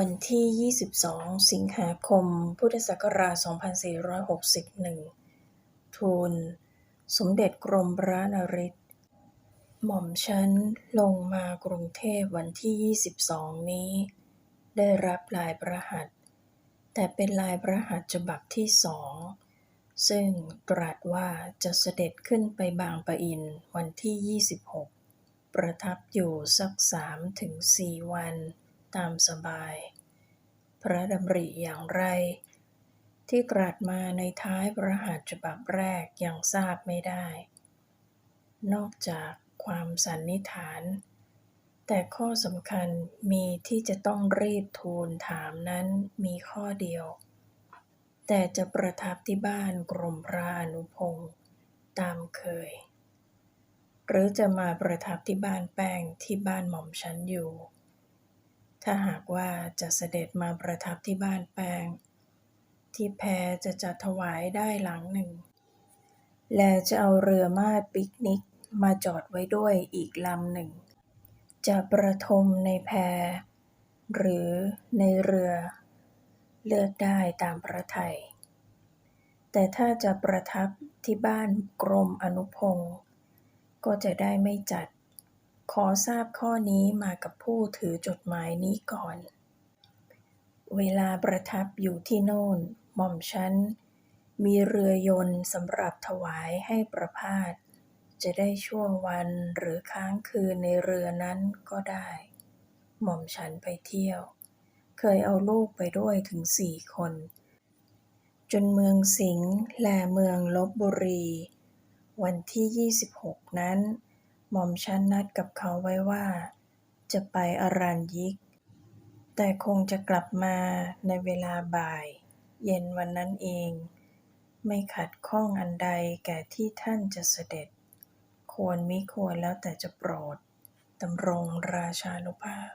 วันที่ 22 สิงหาคม พุทธศักราช 2461 ทูล สมเด็จกรมพระนริศหม่อมฉันลงมากรุงเทพวันที่ 22 นี้ ได้รับลายพระหัตแต่เป็นลายพระหัตฉบับที่สอง ซึ่งตรัสว่าจะเสด็จขึ้นไปบางปะอินวันที่ 26 ประทับอยู่สักสามถึงสี่วัน ตามสบาย พระดำริอย่างไร ที่ตรัสมาในท้ายพระหัตถ์ฉบับแรกยังทราบไม่ได้ นอกจากความสันนิษฐาน แต่ข้อสำคัญมีที่จะต้องรีบทูลถามนั้นมีข้อเดียว แต่จะประทับที่บ้านกรมพระอนุพงศ์ตามเคย หรือจะมาประทับที่บ้านแป้งที่บ้านหม่อมฉันอยู่ ถ้าหากว่าจะเสด็จมาประทับที่บ้านแปงที่แพจะจัดถวายได้หลังหนึ่ง และจะเอาเรือมาดปิกนิกมาจอดไว้ด้วยอีกลำหนึ่ง จะประทมในแพหรือในเรือ เลือกได้ตามพระทัยแต่ถ้าจะประทับที่บ้านกรมอนุพงศ์ก็จะได้ไม่จัด ขอทราบข้อนี้มากับผู้ถือจดหมายนี้ก่อน เวลาประทับอยู่ที่โน่นหม่อมฉันมีเรือยนต์สำหรับถวายให้ประพาสจะได้ช่วงวันหรือค้างคืนในเรือนั้นก็ได้ หม่อมฉันไปเที่ยว เคยเอาลูกไปด้วยถึงสี่คน จนเมืองสิงห์และเมืองลบบุรี วันที่ 26 นั้น หม่อมฉันนัดกับเขาไว้ว่าจะไปอรัญยิก แต่คงจะกลับมาในเวลาบ่ายเย็นวันนั้นเอง ไม่ขัดข้องอันใดแก่ที่ท่านจะเสด็จ ควรมิควรแล้วแต่จะโปรดดำรงราชานุภาพ